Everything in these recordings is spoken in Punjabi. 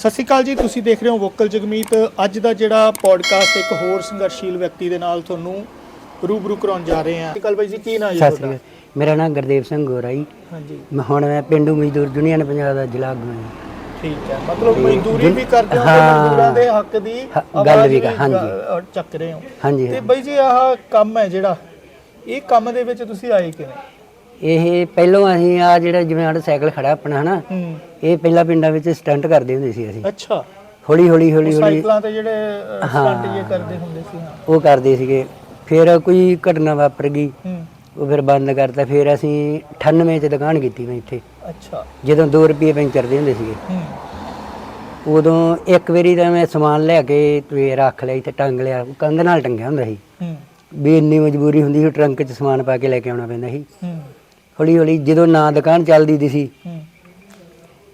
ਸਤਿ ਸ਼੍ਰੀ ਅਕਾਲ ਜੀ ਤੁਸੀਂ ਦੇਖ ਰਹੇ ਹੋ ਵੋਕਲ ਜਗਮੀਤ। ਅੱਜ ਦਾ ਜਿਹੜਾ ਪੋਡਕਾਸਟ ਇੱਕ ਹੋਰ ਸੰਘਰਸ਼ੀਲ ਵਿਅਕਤੀ ਦੇ ਨਾਲ ਤੁਹਾਨੂੰ ਰੂਬਰੂ ਕਰਾਉਣ ਜਾ ਰਹੇ ਹਾਂ। ਸਤਿ ਸ਼੍ਰੀ ਅਕਾਲ ਬਾਈ ਜੀ ਕੀ ਨਾਮ ਸ੍ਰੀ ਤੁਹਾਡਾ ਮੇਰਾ ਨਾਮ ਗੁਰਦੇਵ ਸਿੰਘ ਗੋਰਾ ਜੀ। ਹਾਂਜੀ। ਮੈਂ ਹੁਣ ਮੈਂ ਪਿੰਡੂ ਮਜ਼ਦੂਰ ਯੂਨੀਅਨ ਪੰਜਾਬ ਦਾ ਜ਼ਿਲ੍ਹਾ ਆਗੂ ਹਾਂ ਠੀਕ ਹੈ ਮਤਲਬ ਮਜ਼ਦੂਰੀ ਵੀ ਕਰਦੇ ਹੋ ਤੇ ਹਾਂ। ਮਜ਼ਦੂਰਾਂ ਦੇ ਹੱਕ ਦੀ ਹ- ਗੱਲ ਵੀ ਹਾਂਜੀ। ਚੱਕ ਰਹੇ ਹੋ। ਹਾਂਜੀ ਤੇ। ਬਾਈ ਜੀ ਆਹ ਕੰਮ ਹੈ ਜਿਹੜਾ ਇਹ ਕੰਮ ਦੇ ਵਿੱਚ ਤੁਸੀਂ ਆਏ ਕਿਵੇਂ? ਇਹ ਪਹਿਲੋਂ ਅਸੀਂ ਆ ਜਿਹੜਾ ਜਿਵੇਂ ਸਾਡਾ ਸਾਈਕਲ ਖੜਾ ਆਪਣਾ ਹਨਾ ਹੂੰ। ਇਹ ਪਹਿਲਾਂ ਪਿੰਡਾਂ ਵਿੱਚ ਸਟੰਟ ਕਰਦੇ ਹੁੰਦੇ ਸੀ ਅਸੀਂ। ਅੱਛਾ। ਹੌਲੀ ਹੌਲੀ ਹੌਲੀ ਹੌਲੀ। ਸਾਈਕਲਾਂ ਤੇ ਜਿਹੜੇ ਸਟੰਟ ਜੇ ਕਰਦੇ ਹੁੰਦੇ ਸੀ ਹਾਂ। ਉਹ ਕਰਦੇ ਸੀਗੇ। ਫਿਰ ਕੋਈ ਘਟਨਾ ਵਾਪਰ ਗਈ। ਹੂੰ। ਉਹ ਫਿਰ ਬੰਦ ਕਰਤਾ। ਫਿਰ ਅਸੀਂ 98 ਚ ਦੁਕਾਨ ਕੀਤੀ ਮੈਂ ਇੱਥੇ। ਅੱਛਾ। ਜਦੋਂ 2 ਰੁਪਏ ਪੈਂਚਰ ਦੇ ਹੁੰਦੇ ਸੀਗੇ। ਹੂੰ। ਉਦੋਂ ਇੱਕ ਵਾਰੀ ਤਾਂ ਮੈਂ ਸਮਾਨ ਲੈ ਕੇ ਤੇ ਰੱਖ ਲਿਆ ਤੇ ਟੰਗ ਲਿਆ। ਕੰਧ ਨਾਲ ਟੰਗਿਆ ਹੁੰਦਾ ਸੀ। ਹੂੰ। ਵੀ ਇੰਨੀ ਮਜਬੂਰੀ ਹੁੰਦੀ ਸੀ ਟਰੰਕ 'ਚ ਸਮਾਨ ਪਾ ਕੇ ਲੈ ਕੇ ਆਉਣਾ ਪੈਂਦਾ ਸੀ। ਹੂੰ। ਹੌਲੀ ਹੌਲੀ ਜਦੋਂ ਨਾ ਦੁਕਾਨ ਚੱਲਦੀ ਦੀ ਸੀ ਹੂੰ।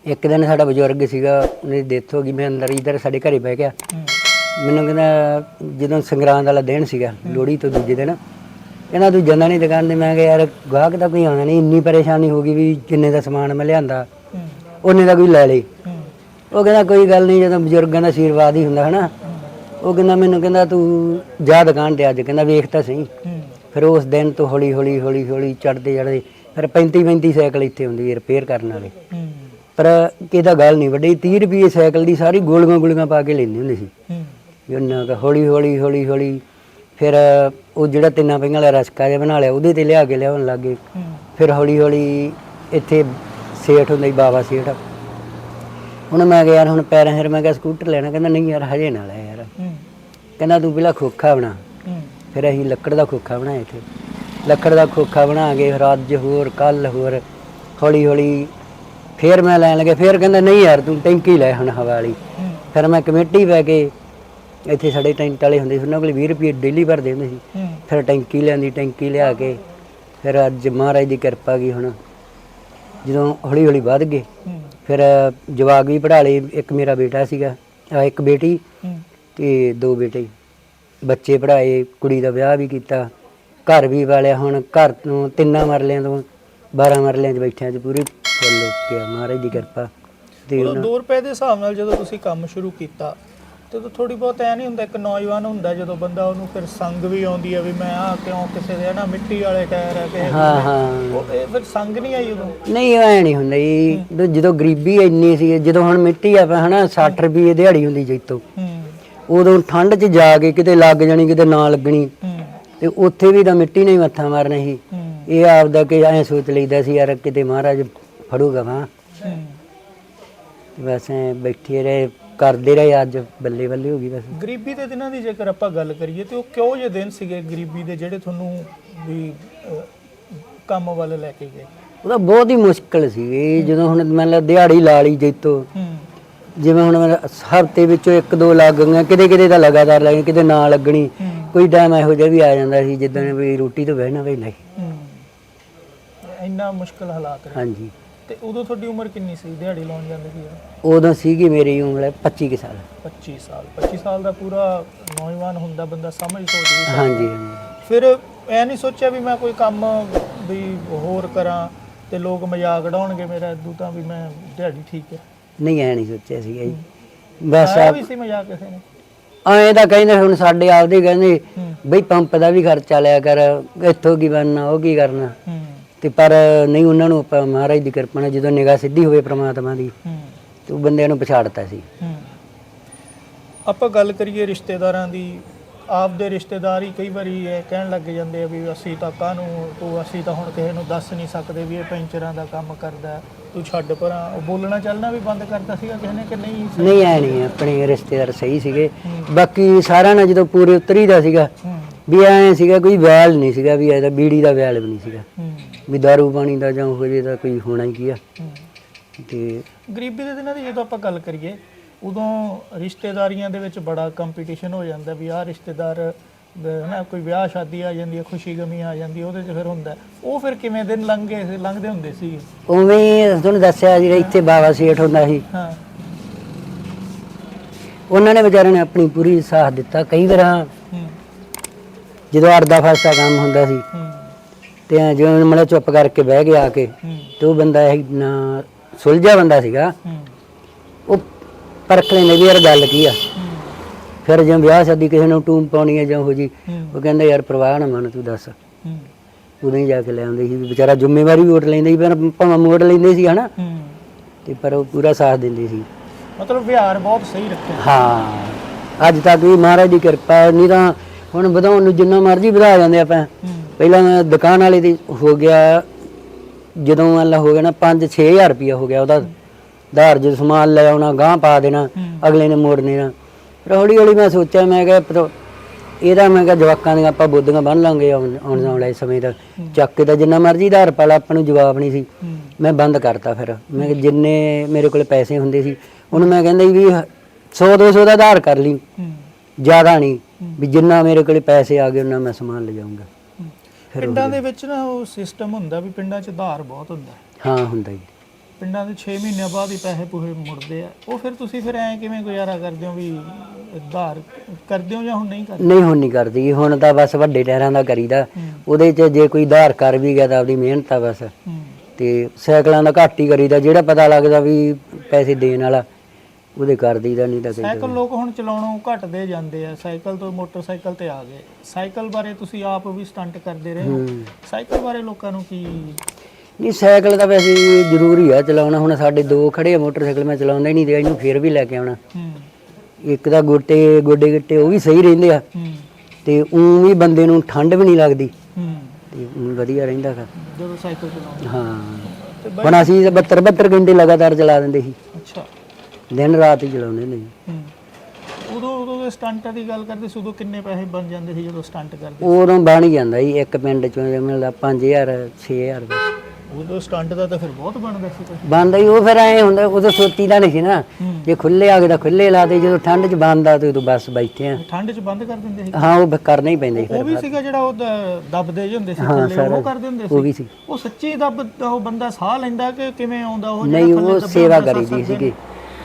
ਇੱਕ ਦਿਨ ਸਾਡਾ ਬਜ਼ੁਰਗ ਸੀਗਾ ਉਹਦੀ ਡੈਥ ਹੋ ਗਈ ਮੈਂ ਅੰਦਰ ਇੱਧਰ ਸਾਡੇ ਘਰੇ ਬਹਿ ਗਿਆ। ਹੂੰ। ਮੈਨੂੰ ਕਹਿੰਦਾ ਜਦੋਂ ਸੰਗਰਾਂਦ ਵਾਲਾ ਦਿਨ ਸੀਗਾ ਲੋਹੜੀ ਤੋਂ ਦੂਜੇ ਦਿਨ ਕਹਿੰਦਾ ਤੂੰ ਜਾਂਦਾ ਨਹੀਂ ਦੁਕਾਨ ਤੇ? ਮੈਂ ਕਿਹਾ ਯਾਰ ਗਾਹਕ ਤਾਂ ਕੋਈ ਆਉਣਾ ਨਹੀਂ ਇੰਨੀ ਪਰੇਸ਼ਾਨੀ ਹੋ ਗਈ ਵੀ ਜਿੰਨੇ ਦਾ ਸਮਾਨ ਮੈਂ ਲਿਆਂਦਾ ਹੂੰ। ਉਹਨੇ ਦਾ ਕੋਈ ਲੈ ਲੇ ਹੂੰ। ਉਹ ਕਹਿੰਦਾ ਕੋਈ ਗੱਲ ਨਹੀਂ ਜਦੋਂ ਬਜ਼ੁਰਗਾਂ ਦਾ ਆਸ਼ੀਰਵਾਦ ਹੀ ਹੁੰਦਾ ਹਨਾ? ਉਹ ਕਹਿੰਦਾ ਮੈਨੂੰ ਕਹਿੰਦਾ ਤੂੰ ਜਾ ਦੁਕਾਨ ਤੇ ਅੱਜ ਕਹਿੰਦਾ ਵੇਖ ਤਾਂ ਸਹੀ। ਹੂੰ। ਫਿਰ ਉਸ ਦਿਨ ਤੋਂ ਹੌਲੀ ਹੌਲੀ ਹੌਲੀ ਹੌਲੀ ਚੜਦੇ ਚੜਦੇ ਫਿਰ 35 35 ਸਾਈਕਲ ਇੱਥੇ ਹੁੰਦੀ ਰਿਪੇਅਰ ਕਰਨ ਵਾਲੇ। ਹੂੰ। ਪਰ ਕਿਹਦਾ ਗੱਲ ਨਹੀਂ ਵੱਡੀ 30 ਰੁਪਏ ਸਾਈਕਲ ਦੀ ਸਾਰੀ ਗੋਲੀਆਂ ਗੋਲੀਆਂ ਪਾ ਕੇ ਲੈਂਦੇ ਹੁੰਦੇ ਸੀ। ਹੂੰ। ਉਹਨਾਂ ਦਾ ਹੌਲੀ ਹੌਲੀ ਹੌਲੀ ਹੌਲੀ ਫਿਰ ਉਹ ਜਿਹੜਾ ਤਿੰਨਾਂ ਪਈਆਂ ਵਾਲਾ ਰਸਕਾ ਜਿਹਾ ਬਣਾ ਲਿਆ ਉਹਦੇ ਤੇ ਲਿਆ ਕੇ ਲਿਆਉਣ ਲੱਗੇ। ਹੂੰ। ਫਿਰ ਹੌਲੀ ਹੌਲੀ ਇੱਥੇ ਸੇਠ ਹੁੰਦਾ ਸੀ ਬਾਬਾ ਸੇਠ। ਹੁਣ ਮੈਂ ਕਿਹਾ ਯਾਰ ਹੁਣ ਪੈਰਾਂ ਹੇਰ ਮੈਂ ਕਿਹਾ ਸਕੂਟਰ ਲੈਣਾ ਕਹਿੰਦਾ ਨਹੀਂ ਯਾਰ ਹਜੇ ਨਾ ਲੈ ਯਾਰ। ਹੂੰ। ਕਹਿੰਦਾ ਤੂੰ ਪਹਿਲਾਂ ਖੋਖਾ ਬਣਾ। ਹੂੰ। ਫਿਰ ਅਸੀਂ ਲੱਕੜ ਦਾ ਖੋਖਾ ਬਣਾਇਆ ਇੱਥੇ। ਲੱਕੜ ਦਾ ਖੋਖਾ ਬਣਾ ਕੇ ਫਿਰ ਅੱਜ ਹੋਰ ਕੱਲ ਹੋਰ ਹੌਲੀ ਹੌਲੀ ਫਿਰ ਮੈਂ ਲੈਣ ਲੱਗਾ ਫਿਰ ਕਹਿੰਦਾ ਨਹੀਂ ਯਾਰ ਤੂੰ ਟੈਂਕੀ ਲੈ ਹੁਣ ਹਵਾ ਵਾਲੀ। ਫਿਰ ਮੈਂ ਕਮੇਟੀ ਪੈ ਕੇ ਇੱਥੇ ਸਾਡੇ ਟੈਂਟ ਵਾਲੇ ਹੁੰਦੇ ਸੀ ਉਹਨਾਂ ਕੋਲ 20 ਰੁਪਏ ਡੇਲੀ ਭਰਦੇ ਹੁੰਦੇ ਸੀ। ਫਿਰ ਟੈਂਕੀ ਲਿਆਂਦੀ ਟੈਂਕੀ ਲਿਆ ਕੇ ਫਿਰ ਅੱਜ ਮਹਾਰਾਜ ਦੀ ਕਿਰਪਾ ਗਈ ਹੁਣ। ਜਦੋਂ ਹੌਲੀ ਹੌਲੀ ਵੱਧ ਗਏ ਫਿਰ ਜਵਾਗ ਵੀ ਪੜ੍ਹਾ ਲਏ ਇੱਕ ਮੇਰਾ ਬੇਟਾ ਸੀਗਾ ਇੱਕ ਬੇਟੀ ਤੇ ਦੋ ਬੇਟੇ। ਬੱਚੇ ਪੜ੍ਹਾਏ ਕੁੜੀ ਦਾ ਵਿਆਹ ਵੀ ਕੀਤਾ। ਘਰ ਵੀ ਵਾਲਿਆ ਹੁਣ ਘਰ ਤੋਂ ਤਿੰਨਾਂ ਮਰਲਿਆਂ ਤੋਂ 12 ਮਰਲਿਆਂ 'ਚ ਬੈਠਿਆਂ 'ਚ ਪੂਰੀ ਫੁੱਲ ਗਿਆ ਮਹਾਰਾਜ ਦੀ ਕਿਰਪਾ। ਤੇ ਉਦੋਂ ਉਹਨਾਂ- 2 ਰੁਪਏ ਦੇ ਹਿਸਾਬ ਨਾਲ ਜਦੋਂ ਤੁਸੀਂ ਕੰਮ ਸ਼ੁਰੂ ਕੀਤਾ ਤੇ ਉਦੋਂ ਥੋੜੀ ਬਹੁਤ ਐ ਨਹੀਂ ਹੁੰਦਾ ਇੱਕ ਨੌਜਵਾਨ ਹੁੰਦਾ ਜਦੋਂ ਬੰਦਾ ਉਹਨੂੰ ਫਿਰ ਸੰਗ ਵੀ ਆਉਂਦੀ ਹੈ ਵੀ ਮੈਂ ਆ ਕਿਉਂ ਕਿਸੇ ਦੇ ਨਾ ਮਿੱਟੀ ਵਾਲੇ ਟਾਇਰ ਹੈ ਕਿਸੇ ਹਾਂ ਹਾਂ। ਉਹ ਇਹ ਫਿਰ ਸੰਗ ਨਹੀਂ ਆਈ ਉਦੋਂ? ਨਹੀਂ ਐ ਨਹੀਂ ਹੁੰਦਾ ਜੀ। ਜਦੋਂ- ਜਦੋਂ ਗਰੀਬੀ ਇੰਨੀ ਸੀ ਜਦੋਂ ਹੁਣ ਮਿੱਟੀ ਆ ਪਿਆ ਹਨਾ 60 ਰੁਪਏ ਦਿਹਾੜੀ ਹੁੰਦੀ ਜੈਤੋਂ ਹੂੰ। ਉਦੋਂ ਠੰਡ 'ਚ ਜਾ ਕੇ ਕਿਤੇ ਲੱਗ ਜਾਣੀ ਕਿਤੇ ਨਾ ਲੱਗਣੀ। ਹੂੰ। ਤੇ ਉੱਥੇ ਵੀ ਤਾਂ ਮਿੱਟੀ ਨਹੀਂ ਮੱਥਾ ਮਾਰਨਾ ਸੀ। ਇਹ ਆਪਦਾ ਕਿ ਐ ਸੋਚ ਲਈਦਾ ਸੀ ਯਾਰ ਕਿਤੇ ਮਹਾਰਾਜ ਫੜੂਗਾ ਵਾ। ਬਸ ਐ ਬੈਠੇ ਰਹੇ ਕਰਦੇ ਰਹੇ ਅੱਜ ਬੱਲੇ ਬੱਲੇ ਹੋ ਗਈ ਬਸ। ਗਰੀਬੀ ਦੇ ਦਿਨਾਂ ਦੀ ਜੇਕਰ ਆਪਾਂ ਗੱਲ ਕਰੀਏ ਤੇ ਉਹ ਕਿਉਂ ਜਿਹੇ ਦਿਨ ਸੀਗੇ ਗਰੀਬੀ ਦੇ ਜਿਹੜੇ ਤੁਹਾਨੂੰ ਵੀ ਕੰਮ ਵੱਲ ਲੈ ਕੇ ਗਏ? ਉਹਦਾ ਬਹੁਤ ਹੀ ਮੁਸ਼ਕਲ ਸੀ ਇਹ ਜਦੋਂ ਹੁਣ ਮਤਲਬ ਦਿਹਾੜੀ ਲਾ ਲਈ ਜੈਤੋਂ ਜਿਵੇਂ ਹੁਣ ਹਫ਼ਤੇ ਵਿੱਚੋਂ ਇੱਕ ਦੋ ਲੱਗ ਗਈਆਂ ਕਿਤੇ ਕਿਤੇ ਤਾਂ ਲਗਾਤਾਰ ਲੱਗ ਕਿਤੇ ਨਾ ਲੱਗਣੀ। ਕੋਈ ਟਾਈਮ ਇਹੋ ਜਿਹਾ ਵੀ ਆ ਜਾਂਦਾ ਸੀ ਜਿੱਦਾਂ ਵੀ ਰੋਟੀ ਤੋਂ ਬਹਿਣਾ ਪੈਂਦਾ ਸੀ ਹੂੰ। ਇੰਨਾ ਮੁਸ਼ਕਲ ਹਾਲਾਤ ਰਹੇ। ਹਾਂਜੀ। ਤੇ ਉਦੋਂ ਤੁਹਾਡੀ ਉਮਰ ਕਿੰਨੀ ਸੀ ਦਿਹਾੜੀ ਲਾਉਣ ਜਾਂਦੇ ਸੀ? ਉਦੋਂ ਸੀਗੀ ਮੇਰੀ ਉਮਰ 25 ਕੁ ਸਾਲ। 25 ਸਾਲ। 25 ਸਾਲ ਦਾ ਪੂਰਾ ਨੌਜਵਾਨ ਹੁੰਦਾ ਬੰਦਾ ਸਮਝ ਸੋਚ ਵੀ ਸਕਦਾ। ਹਾਂਜੀ ਹਾਂਜੀ। ਫਿਰ ਐ ਨਹੀਂ ਸੋਚਿਆ ਵੀ ਮੈਂ ਕੋਈ ਕੰਮ ਵੀ ਹੋਰ ਕਰਾਂ ਤੇ ਲੋਕ ਮਜ਼ਾਕ ਉਡਾਉਣਗੇ ਮੇਰਾ ਇਦੂ ਤਾਂ ਵੀ ਮੈਂ ਦਿਹਾੜੀ ਠੀਕ ਹੈ। ਨਹੀਂ ਐ ਨਹੀਂ ਸੋਚਿਆ ਸੀਗਾ ਜੀ। ਬਸ ਆਇਆ ਵੀ ਸੀ ਮਜ਼ਾਕ ਕਿਸੇ ਨੇ? ਐਂ ਤਾਂ ਕਹਿੰਦੇ ਹੁਣ ਸਾਡੇ ਆਪਦੇ ਕਹਿੰਦੇ ਬਈ ਪੰਪ ਦਾ ਵੀ ਖਰਚਾ ਲਿਆ ਕਰ ਇੱਥੋਂ ਕੀ ਬਣਨਾ ਉਹ ਕੀ ਕਰਨਾ? ਤੇ ਪਰ ਨਹੀਂ ਉਹਨਾਂ ਨੂੰ ਆਪਾਂ ਮਹਾਰਾਜ ਦੀ ਕਿਰਪਾ ਨਾਲ ਜਦੋਂ ਨਿਗਾਹ ਸਿੱਧੀ ਹੋਵੇ ਪ੍ਰਮਾਤਮਾ ਦੀ ਤੇ ਉਹ ਬੰਦਿਆਂ ਨੂੰ ਪਛਾੜਤਾ ਸੀ। ਆਪਾਂ ਗੱਲ ਕਰੀਏ ਰਿਸ਼ਤੇਦਾਰਾਂ ਦੀ ਆਪਦੇ ਰਿਸ਼ਤੇਦਾਰ ਹੀ ਕਈ ਵਾਰੀ ਇਹ ਕਹਿਣ ਲੱਗ ਜਾਂਦੇ ਆ ਵੀ ਅਸੀਂ ਤਾਂ ਕਾਹਨੂੰ ਤੂੰ ਅਸੀਂ ਤਾਂ ਹੁਣ ਕਿਸੇ ਨੂੰ ਦੱਸ ਨਹੀਂ ਸਕਦੇ ਵੀ ਇਹ ਪੈਂਚਰਾਂ ਦਾ ਕੰਮ ਕਰਦਾ ਤੂੰ ਛੱਡ ਪਰਾਂ। ਉਹ ਬੋਲਣਾ ਚੱਲਣਾ ਵੀ ਬੰਦ ਕਰਤਾ ਸੀਗਾ ਕਿਸੇ ਨੇ ਕਿ ਨਹੀਂ? ਨਹੀਂ ਐ ਨਹੀਂ ਆਪਣੇ ਰਿਸ਼ਤੇਦਾਰ ਸਹੀ ਸੀਗੇ। ਬਾਕੀ ਸਾਰਿਆਂ ਨਾਲ ਜਦੋਂ ਪੂਰੇ ਉਤਰੀਦਾ ਸੀਗਾ ਹੂੰ। ਵੀ ਐ ਸੀਗਾ ਕੋਈ ਵੈਲ ਨਹੀਂ ਸੀਗਾ ਵੀ ਇਹਦਾ ਬੀੜੀ ਦਾ ਵੈਲ ਵੀ ਨਹੀਂ ਸੀਗਾ। ਵੀ ਦਾਰੂ ਪਾਣੀ ਦਾ ਜਾਂ ਹੋ ਜੇ ਤਾਂ ਕੋਈ ਹੋਣਾ ਹੀ ਕੀ ਆ। ਤੇ ਗਰੀਬੀ ਦੇ ਦਿਨਾਂ ਦੀ ਜਦੋਂ ਆਪਾਂ ਗੱਲ ਕਰੀਏ ਉਦੋਂ ਰਿਸ਼ਤੇਦਾਰੀਆਂ ਦੇ ਵਿੱਚ ਬੜਾ ਕੰਪੀਟੀਸ਼ਨ ਹੋ ਜਾਂਦਾ ਵੀ ਆਹ ਰਿਸ਼ਤੇਦਾਰ ਨਾ ਕੋਈ ਵਿਆਹ ਸ਼ਾਦੀ ਆ ਜਾਂਦੀ ਹੈ ਖੁਸ਼ੀ ਗਮੀ ਆ ਜਾਂਦੀ ਹੈ, ਉਹਦੇ 'ਚ ਫਿਰ ਹੁੰਦਾ। ਉਹ ਫਿਰ ਕਿਵੇਂ ਦਿਨ ਲੰਘੇ ਲੰਘਦੇ ਹੁੰਦੇ ਸੀ? ਉਵੇਂ ਤੁਹਾਨੂੰ ਦੱਸਿਆ ਜਿਹੜਾ ਇੱਥੇ ਬਾਬਾ ਸੇਠ ਹੁੰਦਾ ਸੀ। ਹਾਂ। ਉਹਨਾਂ ਨੇ ਵਿਚਾਰਿਆਂ ਨੇ ਆਪਣੀ ਪੂਰੀ ਸਾਥ ਦਿੱਤਾ। ਕਈ ਵਾਰ ਜਦੋਂ ਅਰਦਾ ਫਸਦਾ ਕੰਮ ਹੁੰਦਾ ਸੀ ਤੇ ਜਿਵੇਂ ਮਤਲਬ ਚੁੱਪ ਕਰਕੇ ਬਹਿ ਗਿਆ ਆ ਕੇ ਤੇ ਉਹ ਬੰਦਾ ਇਹ ਨਾ ਸੁਲਝਿਆ ਬੰਦਾ ਸੀਗਾ। ਪਰਖ ਲੈਂਦੇ ਵੀ ਯਾਰ ਗੱਲ ਕੀ ਆ? ਫਿਰ ਜੇ ਵਿਆਹ ਸ਼ਾਦੀ ਕਿਸੇ ਨੂੰ ਟੂਮ ਪਾਉਣੀ ਹੈ ਜਾਂ ਹੋ ਜੀ ਉਹ ਕਹਿੰਦਾ ਯਾਰ ਪ੍ਰਵਾਹ ਨਾ ਮਨ ਤੂੰ ਦੱਸ। ਉਦੋਂ ਹੀ ਜਾ ਕੇ ਲੈ ਆਉਂਦੇ ਸੀ ਵਿਚਾਰਾ ਜ਼ਿੰਮੇਵਾਰੀ ਵੀ ਉੱਠ ਲੈਂਦੇ ਸੀ ਪਰ ਭਾਵੇਂ ਮੋੜ ਲੈਂਦੇ ਸੀ ਹਨਾ? ਤੇ ਪਰ ਉਹ ਪੂਰਾ ਸਾਥ ਦਿੰਦੇ ਸੀ। ਮਤਲਬ ਵਿਹਾਰ ਬਹੁਤ ਸਹੀ ਰੱਖਿਆ। ਹਾਂ। ਅੱਜ ਤੱਕ ਵੀ ਮਹਾਰਾਜ ਦੀ ਕਿਰਪਾ ਨਹੀਂ ਤਾਂ ਹੁਣ ਵਧਾਉਣ ਨੂੰ ਜਿੰਨਾ ਮਰਜ਼ੀ ਵਧਾ ਜਾਂਦੇ ਆਪਾਂ। ਪਹਿਲਾਂ ਦੁਕਾਨ ਵਾਲੇ ਦੀ ਹੋ ਗਿਆ ਜਦੋਂ ਅੱਲਾ ਹੋ ਗਿਆ ਨਾ 5-6000 ਰੁਪਇਆ ਹੋ ਗਿਆ ਉਹਦਾ। ਧਾਰ ਜੇ ਸਮਾਨ ਲੈ ਆਉਣਾ ਗਾਂ ਪਾ ਦੇਣਾ। ਅਗਲੇ ਨੇ ਮੋੜ ਦੇਣਾ ਫਿਰ ਹੌਲੀ ਹੌਲੀ ਮੈਂ ਸੋਚਿਆ ਮੈਂ ਕਿਹਾ ਪਤਾ- ਇਹਦਾ ਮੈਂ ਕਿਹਾ ਜਵਾਕਾਂ ਦੀਆਂ ਆਪਾਂ ਬੁੱਧੀਆਂ ਬੰਨ ਲਾਂਗੇ ਆਉਣ ਆਉਣ ਵਾਲੇ ਸਮੇਂ ਤੱਕ ਚੱਕ ਕੇ ਤਾਂ ਜਿੰਨਾ ਮਰਜ਼ੀ ਧਾਰ ਪਾ ਲਾ ਆਪਾਂ ਨੂੰ ਜਵਾਬ ਨਹੀਂ ਸੀ। ਮੈਂ ਬੰਦ ਕਰਤਾ ਫਿਰ। ਮੈਂ ਕਿਹਾ ਜਿੰਨੇ ਮੇਰੇ ਕੋਲ ਪੈਸੇ ਹੁੰਦੇ ਸੀ ਉਹਨੂੰ ਮੈਂ ਕਹਿੰਦਾ ਸੀ ਵੀ 100 200 ਦਾ ਧਾਰ ਕਰ ਲਈ। ਜ਼ਿਆਦਾ ਨਹੀਂ। ਵੀ ਜਿੰਨਾ ਮੇਰੇ ਕੋਲ ਪੈਸੇ ਆ ਗਏ ਉਹਨਾਂ ਮੈਂ ਸਮਾਨ ਲਿਜਾਊਂਗਾ ਹੂੰ। ਪਿੰਡਾਂ ਦੇ ਵਿੱਚ ਨਾ ਉਹ ਸਿਸਟਮ ਹੁੰਦਾ ਵੀ ਪਿੰਡਾਂ 'ਚ ਧਾਰ ਬਹੁਤ ਹੁੰਦਾ। ਹਾਂ ਹੁੰਦਾ ਜੀ। ਪਿੰਡਾਂ ਦੇ 6 ਮਹੀਨਿਆਂ ਬਾਅਦ ਹੀ ਪੈਸੇ ਪੂਹੇ ਮੁੜਦੇ ਆ। ਉਹ ਫਿਰ ਤੁਸੀਂ ਫਿਰ ਐ ਕਿਵੇਂ ਗੁਜ਼ਾਰਾ ਕਰਦੇ ਹੋ ਵੀ ਧਾਰ ਕਰਦੇ ਹੋ ਜਾਂ ਹੁਣ ਨਹੀਂ ਕਰਦੇ? ਨਹੀਂ ਹੁਣ ਨਹੀਂ ਕਰਦੀ। ਹੁਣ ਤਾਂ ਬਸ ਵੱਡੇ ਟਾਇਰਾਂ ਦਾ ਕਰੀਦਾ। ਉਹਦੇ 'ਚ ਜੇ ਕੋਈ ਧਾਰ ਕਰ ਵੀ ਗਿਆ ਤਾਂ ਆਪਦੀ ਮਿਹਨਤ ਆ ਬਸ। ਤੇ ਸਾਈਕਲਾਂ ਦਾ ਘੱਟ ਹੀ ਕਰੀਦਾ। ਜਿਹੜਾ ਪਤਾ ਲੱਗਦਾ ਵੀ ਪੈਸੇ ਦੇਣ ਵਾਲਾ ਉਹਦੇ ਕਰ ਦਈਦਾ ਨਹੀਂ ਤਾਂ ਕਈ ਸਾਈਕਲ ਲੋਕ ਹੁਣ ਚਲਾਉਣੋਂ ਘਟਦੇ ਜਾਂਦੇ ਆ। ਸਾਈਕਲ ਤੋਂ ਮੋਟਰਸਾਈਕਲ ਤੇ ਆ ਗਏ। ਸਾਈਕਲ ਬਾਰੇ ਤੁਸੀਂ ਆਪ ਵੀ ਸਟੰਟ ਕਰਦੇ ਰਹੇ ਹੂੰ। ਸਾਈਕਲ ਬਾਰੇ ਲੋਕਾਂ ਨੂੰ ਕੀ ਨਹੀਂ ਸਾਈਕਲ ਤਾਂ ਵੈਸੇ ਜ਼ਰੂਰੀ ਆ ਚਲਾਉਣਾ। ਹੁਣ ਸਾਡੇ ਦੋ ਖੜੇ ਆ ਮੋਟਰਸਾਈਕਲ ਮੈਂ ਚਲਾਉਂਦਾ ਹੀ ਨਹੀਂ ਤੇ ਇਹਨੂੰ ਫੇਰ ਵੀ ਲੈ ਕੇ ਆਉਣਾ। ਹੂੰ। ਇੱਕ ਤਾਂ ਗੋਟੇ ਗੋਡੇ ਗਿੱਟੇ ਉਹ ਵੀ ਸਹੀ ਰਹਿੰਦੇ ਆ। ਹੂੰ। ਤੇ ਉਂ ਵੀ ਬੰਦੇ ਨੂੰ ਠੰਡ ਵੀ ਨਹੀਂ ਲੱਗਦੀ। ਹੂੰ। ਤੇ ਊਂ ਵਧੀਆ ਰਹਿੰਦਾ ਗਾ। ਜਦੋਂ ਸਾਈਕਲ ਚਲਾਉਂਦੇ। ਹਾਂ। ਬਾਈ ਹੁਣ ਅਸੀਂ 72 72 ਘੰਟੇ ਲਗਾਤਾਰ ਚਲਾ ਦਿੰਦੇ ਸੀ। ਅੱਛਾ। ਦਿਨ ਰਾਤ ਹੀ ਚਲਾਉਂਦੇ ਨੇ ਜੀ। ਹੂੰ। ਉਦੋਂ ਉਦੋਂ ਦੇ ਸਟੰਟਾਂ ਦੀ ਗੱਲ ਕਰਦੇ ਸੀ ਉਦੋਂ ਕਿੰਨੇ ਪੈਸੇ ਬਣ ਜਾਂਦੇ ਸੀ ਜਦੋਂ ਸਟੰਟ ਕਰਦੇ ਉਦੋਂ ਬਣ ਹੀ ਜਾਂਦਾ ਜੀ ਇੱਕ ਪਿੰਡ ਚੋਂ ਜੇ ਮਿਲਦਾ 5000 6000 ਦਾ ਉਦੋਂ ਸਟੰਟ ਦਾ ਤਾਂ ਫਿਰ ਬਹੁਤ ਬਣਦਾ ਸੀ ਕੁਛ। ਬੰਦਾ ਹੀ ਉਹ ਫਿਰ ਐ ਹੁੰਦਾ ਉਦੋਂ ਸੋਚੀਦਾ ਨਹੀਂ ਸੀ ਨਾ। ਜੇ ਖੁੱਲੇ ਆ ਗਏ ਤਾਂ ਖੁੱਲੇ ਲਾਤੇ ਜਦੋਂ ਠੰਡ 'ਚ ਬੰਦਾ ਤੇ ਉਦੋਂ ਬਸ ਬੈਠੇ ਆ। ਠੰਡ 'ਚ ਬੰਦ ਕਰ ਦਿੰਦੇ ਸੀ। ਹਾਂ ਉਹ ਕਰਨਾ ਹੀ ਪੈਂਦਾ ਜੀ ਉਹ ਫਿਰ। ਵੀ ਸੀਗਾ ਜਿਹੜਾ ਉਹ ਦ- ਦੱਬਦੇ ਜਿਹੇ ਹੁੰਦੇ ਸੀ ਹਾਂ, ਥੱਲੇ ਸਾਰਾ। ਉਹ ਕਰਦੇ ਹੁੰਦੇ ਉਹ ਸੀ ਵੀ ਸੀ। ਉਹ ਸੱਚੀ ਦੱਬ ਉਹ ਬੰਦਾ ਸਾਹ ਲੈਂਦਾ ਕਿ ਕਿਵੇਂ ਆਉਂਦਾ ਉਹ ਨਹੀਂ ਥੱਲੇ ਉਹ ਦੱਬਿਆ ਸੇਵਾ ਹੁੰਦਾ ਕਰੀਦੀ ਸੱਤ ਸੀਗੀ।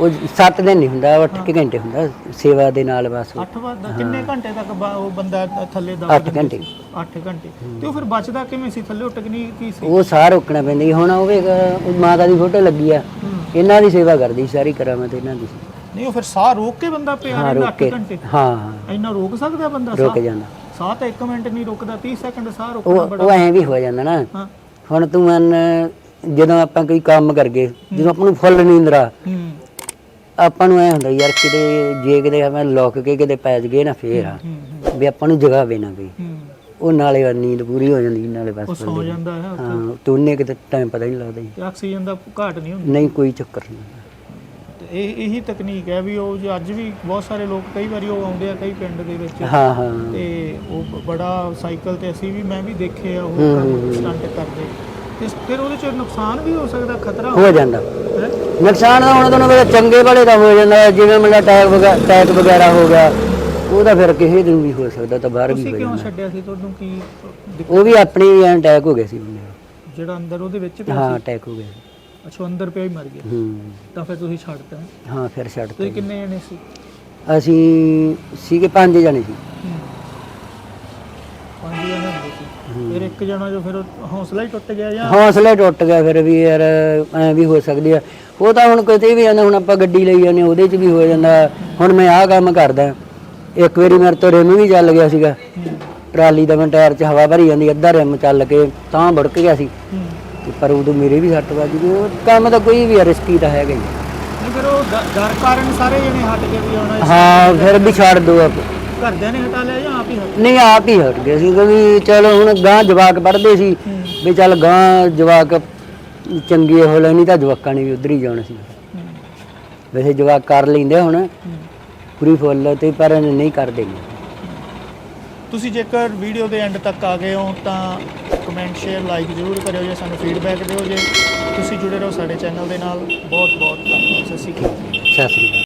ਉਹ 7 ਦਿਨ ਨਹੀਂ ਹੁੰਦਾ 8 ਘੰਟੇ ਹੁੰਦਾ ਸੇਵਾ ਦੇ ਨਾਲ ਬਸ। ਅੱਠ ਵਾਰ ਕਿੰਨੇ ਘੰਟੇ ਤੱਕ ਬਾ- ਉਹ ਬੰਦਾ ਥੱਲੇ ਦੱਬ 8 ਘੰਟੇ। 8 ਘੰਟੇ। ਤੇ ਉਹ ਫਿਰ ਬਚਦਾ ਕਿਵੇਂ ਸੀ? ਥੱਲੇ ਉਹ ਟੈਕਨੀਕ ਕੀ ਸੀ? ਉਹ ਸਾਹ ਰੋਕਣਾ ਪੈਂਦਾ ਜੀ ਹੁਣ ਉਹ ਵੇਖ ਉਹ ਮਾਤਾ ਦੀ ਫੋਟੋ ਲੱਗੀ ਆ। ਹੂੰ। ਇਹਨਾਂ ਦੀ ਸੇਵਾ ਕਰਦੀ ਸਾਰੀ ਕਰਾਮਤ ਇਹਨਾਂ ਦੀ। ਸੀ। ਨਹੀਂ ਉਹ ਫਿਰ ਸਾਹ ਰੋਕ ਕੇ ਬੰਦਾ ਪਿਆ ਹਾਂ ਰਹਿੰਦਾ ਰੋਕ 8 ਕੇ। ਘੰਟੇ। ਹਾਂ। ਇੰਨਾ ਰੋਕ ਸਕਦਾ ਬੰਦਾ ਰੁਕ ਸਾਹ? ਜਾਂਦਾ। ਸਾਹ ਤਾਂ 1 ਮਿੰਟ ਨਹੀਂ ਰੁਕਦਾ 30 ਸੈਕਿੰਡ ਸਾਹ ਰੁਕਣਾ ਉਹ ਬੜਾ ਉਹ ਐਂ ਵੀ ਹੋ ਜਾਂਦਾ ਨਾ। ਹਾਂ। ਹੁਣ ਤੂੰ ਮਨ ਜਦੋਂ ਆਪਾਂ ਕੋਈ ਕੰਮ ਕਰਗੇ ਜਦੋਂ ਆਪਾਂ ਨੂੰ ਫੁੱਲ ਨੀਂਦਰਾ ਹੂੰ। ਆਪਾਂ ਨੂੰ ਐ ਹੁੰਦਾ ਯਾਰ ਕਿਤੇ ਜੇ ਕਿਤੇ ਆਪਾਂ ਲੁੱਕ ਕੇ ਕਿਤੇ ਪੈ ਜਗੇ ਨਾ ਫੇਰ ਆ। ਵੀ ਆਪਾਂ ਨੂੰ ਜਗ੍ਹਾ ਨਾ ਕੋਈ। ਉਹ ਨਾਲੇ ਨੀਂਦ ਪੂਰੀ ਹੋ ਜਾਂਦੀ ਨਾਲੇ ਉਹ ਬਸ ਸੌ ਜਾਂਦਾ ਹੈ ਉੱਥੇ। ਹਾਂ ਤੁੰਨੇ ਕਿਤੇ ਟਾਈਮ ਪਤਾ ਨਹੀਂ ਲੱਗਦਾ ਜੀ। ਆਕਸੀਜਨ ਦਾ ਘਾਟ ਨਹੀਂ ਹੁੰਦੀ। ਨਹੀਂ ਕੋਈ ਚੱਕਰ ਨਹੀਂ ਇਹ ਇਹੀ ਤਕਨੀਕ ਹੈ ਵੀ ਉਹ ਜੇ ਅੱਜ ਵੀ ਬਹੁਤ ਸਾਰੇ ਲੋਕ ਕਈ ਵਾਰੀ ਉਹ ਆਉਂਦੇ ਆ ਕਈ ਪਿੰਡ ਦੇ ਵਿੱਚ। ਹਾਂ ਹਾਂ। ਤੇ ਉਹ ਬੜਾ ਸਾਈਕਲ ਤੇ ਅਸੀਂ ਵੀ ਮੈਂ ਵੀ ਦੇਖੇ ਆ ਉਹ। ਸਟੰਟ ਕਰਦੇ। ਤੇ ਫਿਰ ਉਹਦੇ ਚ ਨੁਕਸਾਨ ਵੀ ਹੋ ਸਕਦਾ ਖਤਰਾ ਹੋ ਜਾਂਦਾ। ਨੁਕਸਾਨ ਤਾਂ ਹੁਣ ਤੁਹਾਨੂੰ ਪਤਾ ਚੰਗੇ ਵਾਲੇ ਦਾ ਹੋ ਜਾਂਦਾ ਜਿਵੇਂ ਮਤਲਬ ਟੈਗ ਵਗੈਰਾ ਟੈਗ ਵਗੈਰਾ ਹੋ ਗਿਆ ਉਹਦਾ ਫਿਰ ਕਿਸੇ ਨੂੰ ਵੀ ਹੋ ਸਕਦਾ ਤਾਂ ਬਾਹਰ ਵੀ ਤੁਸੀਂ ਹੋ ਕਿਉਂ ਜਾਂਦਾ ਛੱਡਿਆ ਸੀ ਤੁਹਾਨੂੰ ਕੀ ਉਹ ਵੀ ਆਪਣੀ ਐਂ ਅਟੈਕ ਹੋ ਗਿਆ ਸੀ ਬੰਦੇ ਨੂੰ। ਜਿਹੜਾ ਅੰਦਰ ਉਹਦੇ ਵਿੱਚ ਪਿਆ ਹਾਂ ਸੀ? ਅਟੈਕ ਹੋ ਗਿਆ ਸੀ। ਅੱਛਾ ਅੰਦਰ ਪਿਆ ਹੀ ਮਰ ਗਿਆ। ਹੂੰ। ਤਾਂ ਫਿਰ ਤੁਸੀਂ ਛੱਡਤਾ? ਹਾਂ ਫਿਰ ਛੱਡ ਤੁਸੀਂ ਦਿੱਤਾ ਕਿੰਨੇ ਜਣੇ ਸੀ? ਅਸੀਂ ਸੀਗੇ ਪੰਜ ਜਣੇ ਸੀ। ਹੂੰ। ਪੰਜ ਜਣੇ ਹੁੰਦੇ ਸੀ। ਫਿਰ ਇੱਕ ਜਣਾ ਜੋ ਫਿਰ ਉਹ ਹੌਸਲਾ ਹੀ ਟੁੱਟ ਗਿਆ ਜਾਂ ਹੌਸਲਾ ਹੀ ਟੁੱਟ ਗਿਆ ਫਿਰ ਵੀ ਯਾਰ ਐ ਵੀ ਹੋ ਸਕਦੀ ਆ। ਉਹ ਤਾਂ ਹੁਣ ਕਿਤੇ ਵੀ ਜਾਂਦਾ ਹੁਣ ਆਪਾਂ ਗੱਡੀ ਲਈ ਜਾਂਦੇ ਉਹਦੇ 'ਚ ਵੀ ਹੋ ਜਾਂਦਾ। ਹੁਣ ਮੈਂ ਆਹ ਕੰਮ ਕਰਦਾ। ਇੱਕ ਵਾਰੀ ਮੇਰੇ ਤੋਂ ਰਿਮ ਵੀ ਚੱਲ ਗਿਆ ਸੀਗਾ। ਟਰਾਲੀ ਦਾ ਮੈਂ ਟਾਇਰ 'ਚ ਹਵਾ ਭਰੀ ਜਾਂਦੀ ਅੱਧਾ ਰਿਮ ਚੱਲ ਕੇ ਤਾਂ ਭੜਕ ਗਿਆ ਸੀ। ਪਰ ਉਦੋਂ ਮੇਰੇ ਵੀ ਸੱਟ ਵੱਜ ਗਈ। ਉਹ ਕੰਮ ਤਾਂ ਕੋਈ ਵੀ ਰਿਸਕੀ ਤਾਂ ਹੈਗਾ ਹੀ ਫਿਰ ਉਹ ਡਰ ਕਾਰਨ ਸਾਰੇ ਜਣੇ ਹਟ ਕੇ ਵੀ ਆਉਣਾ ਹਾਂ ਫਿਰ ਵੀ ਛੱਡ ਦੋ ਆਪ। ਘਰਦਿਆਂ ਨੇ ਹਟਾ ਲਿਆ ਜਾਂ ਆਪ ਹੀ ਹਟ ਨਹੀਂ ਆਪ ਹੀ ਹਟ ਗਏ ਸੀ ਕਿਉਂਕਿ ਚਲੋ ਹੁਣ ਗਾਂ ਜਵਾਕ ਪੜਦੇ ਸੀ। ਵੀ ਚੱਲ ਗਾਂ ਜਵਾਕ ਚੰਗੇ ਹੋ ਲੈਣੀ ਤਾਂ ਜਵਾਕਾਂ ਨੇ ਵੀ ਉਧਰ ਹੀ ਜਾਣਾ ਸੀ। ਵੈਸੇ ਜਵਾਕ ਕਰ ਲੈਂਦੇ ਹੁਣ। ਪੂਰੀ ਫੁੱਲ ਤੇ ਪਰ ਨਹੀਂ ਕਰਦੇ। ਤੁਸੀਂ ਜੇਕਰ ਵੀਡੀਓ ਦੇ ਐਂਡ ਤੱਕ ਆ ਗਏ ਹੋ ਤਾਂ ਕਮੈਂਟ ਸ਼ੇਅਰ ਲਾਈਕ ਜ਼ਰੂਰ ਕਰਿਓ ਜੇ ਸਾਨੂੰ ਫੀਡਬੈਕ ਦਿਓ ਜੇ ਤੁਸੀਂ ਜੁੜੇ ਰਹੋ ਸਾਡੇ ਚੈਨਲ ਦੇ ਨਾਲ ਬਹੁਤ ਬਹੁਤ ਧੰਨਵਾਦ ਸਤਿ ਸ਼੍ਰੀ ਅਕਾਲ ਸਤਿ ਸ੍ਰੀ ਅਕਾਲ